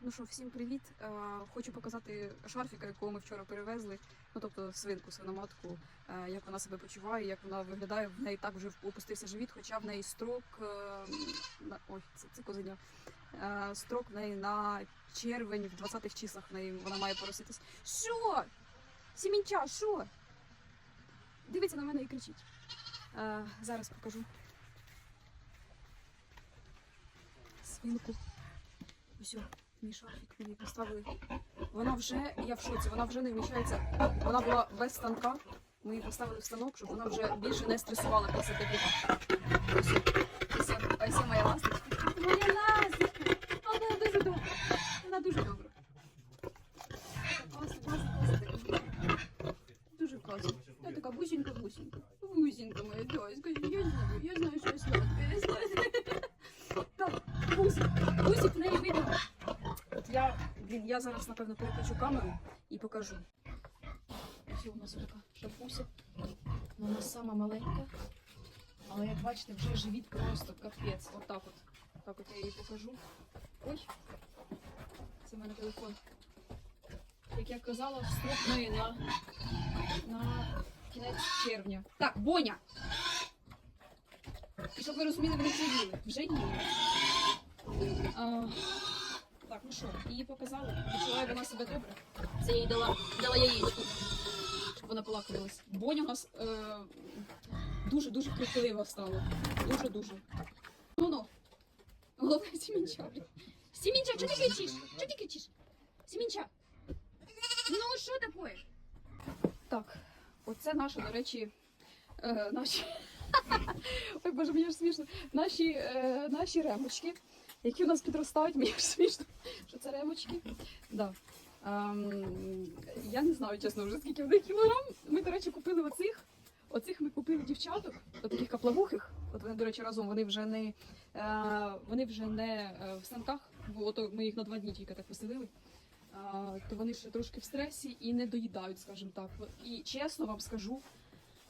Ну що, всім привіт. Е, Хочу показати шарфіка, якого ми вчора перевезли. Ну тобто свинку, свиноматку, е, як вона себе почуває, як вона виглядає. В неї так вже опустився живіт, хоча в неї строк е, ой, це, це козеня. Е, Строк в неї на червень в 20-х числах в неї вона має пороситись. Що? Сімінча, що? Дивиться на мене і кричить. Зараз покажу. Свинку. Ось, мій шарфік мені поставили. Вона вже, я в шоці, вона вже не вміщається. Вона була без станка. Ми її поставили в станок, щоб вона вже більше не стресувала після тепліка. Ось, ось моя ласточка. Моя ласточка! Вона дуже добра. Вона дуже добра. Класно, класно, класно. Дуже класно. Я така бусінька, бусінька. Моя дочка. Я знаю, я знаю, що я сладка. Я знаю. Так, бусик. Бусик в неї видно. От я, блін, я зараз, напевно, переключу камеру і покажу. Ось у нас така шапуся. Вона сама маленька. Але як бачите, вже живіт просто капець. Отак от. Так от я її покажу. Ой, це в мене телефон. Як я казала, строп в на, на кінець червня. Так, Боня! І щоб ви розуміли, вони вже їли. А, так, ну що, її показали. Відчуває вона себе добре. Це їй дала, дала яєчко, щоб вона полакомилась. Боня у нас е, дуже-дуже крикливо стала. Дуже-дуже. Ну ну. Головне Сімінча. Сімінча, чого ти кричиш? Чого ти кричиш? Сімінча. Ну, що таке? Так, оце наша, до речі, е, наші. Ой, боже, мені ж смішно. Наші, е, наші ремочки, які у нас підростають, мені смішно, що це ремочки. Да. Ем, я не знаю, чесно, вже скільки в них кілограм. Ми, до речі, купили оцих. Оцих ми купили дівчаток, от таких каплавухих. От вони, до речі, разом вони вже не, е, вони вже не е, в станках, бо ото ми їх на два дні тільки так поселили. А, то вони ще трошки в стресі і не доїдають, скажімо так. І чесно вам скажу,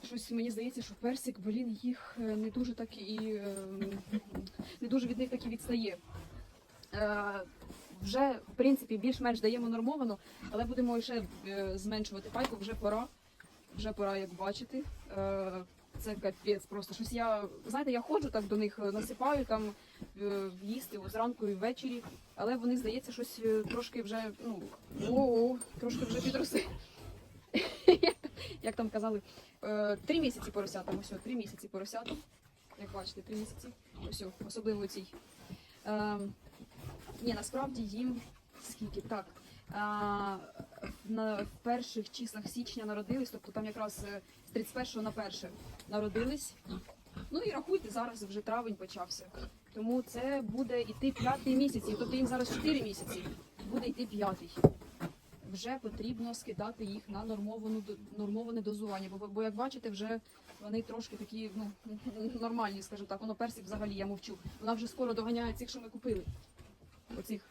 щось мені здається, що персик, блін, їх е, не дуже так і е, не дуже від них так і відстає. Е, Вже, в принципі, більш-менш даємо нормовано, але будемо ще зменшувати пайку, вже пора. Вже пора, як бачити. Це капець просто. Щось я, знаєте, я ходжу так до них, насипаю там їсти зранку і ввечері, але вони, здається, щось трошки вже, ну, о, трошки вже підросли. Як там казали, е, три місяці поросятам, ось, три місяці поросятам. Як бачите, три місяці. Ось, особливо цій. Е, ні, насправді їм скільки так. А, на перших числах січня народились, тобто там якраз е, з 31 на 1 народились. Ну і рахуйте, зараз вже травень почався. Тому це буде йти п'ятий місяць, тобто їм зараз 4 місяці, буде йти п'ятий. Вже потрібно скидати їх на нормовану нормоване дозування. Бо, бо як бачите, вже вони трошки такі ну, нормальні, скажімо так. Воно персик взагалі я мовчу. Вона вже скоро доганяє цих, що ми купили. Оцих.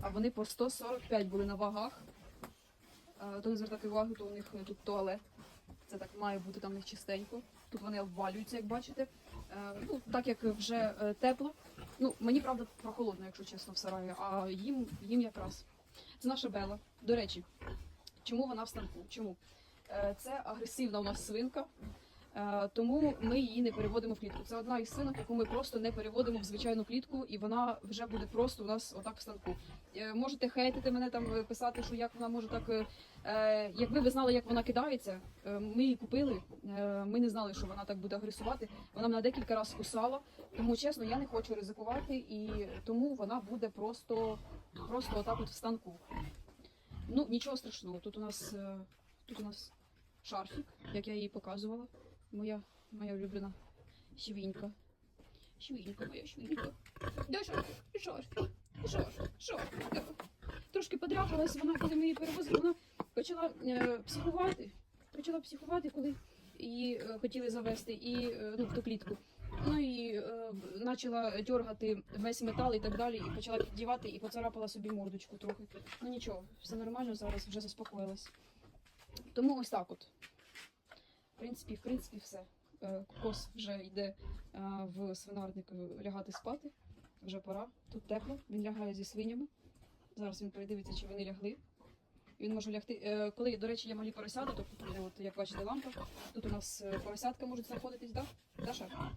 А вони по 145 були на вагах. То не звертати увагу, то у них е, тут туалет. Це так має бути там в них чистенько. Тут вони обвалюються, як бачите. Е, Ну, так як вже е, тепло. Ну, мені правда прохолодно, якщо чесно, в сараї, а їм, їм якраз. Це наша Бела. До речі, чому вона в станку? Чому? Е, Це агресивна у нас свинка. Е, Тому ми її не переводимо в клітку. Це одна із свинок, яку ми просто не переводимо в звичайну клітку, і вона вже буде просто у нас отак в станку. Е, Можете хейтити мене там е, писати, що як вона може так. Якби ви знали, як вона кидається, ми її купили. Ми не знали, що вона так буде агресувати. Вона мене декілька разів кусала. Тому чесно, я не хочу ризикувати, і тому вона буде просто, просто отак от в станку. Ну нічого страшного. Тут у нас тут у нас шарфік, як я її показувала. Моя моя улюблена свинька. Свинька моя свинька. Де шарфік? Шарфік. Шарфік. Шарфік. Трошки подряпалась вона, коли ми її перевозили, вона почала е, психувати. Почала психувати, коли її е, хотіли завести і е, ну, в ту клітку. Ну і е, почала дергати весь метал і так далі, і почала піддівати і поцарапала собі мордочку трохи. Ну нічого, все нормально, зараз вже заспокоїлась. Тому ось так от. В принципі, в принципі, все. Е, Кокос вже йде е, в свинарник е, лягати спати. Вже пора. Тут тепло, він лягає зі свинями. Зараз він передивиться, чи вони лягли. Він може лягти. Коли, до речі, є малі поросята, то е, от, як бачите, лампа. Тут у нас поросятка можуть знаходитись, да? Даша?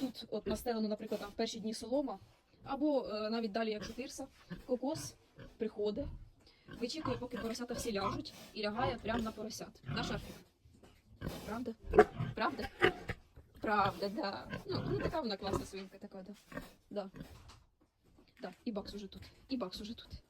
Тут от настелено, наприклад, там в перші дні солома, або навіть далі, якщо тирса, кокос приходить, вичікує, поки поросята всі ляжуть, і лягає прямо на поросят. На Шарфік? Правда? Правда? Правда, да. Ну, ну така вона класна свинка, така, да. Да. Да. І бакс уже тут. І бакс уже тут.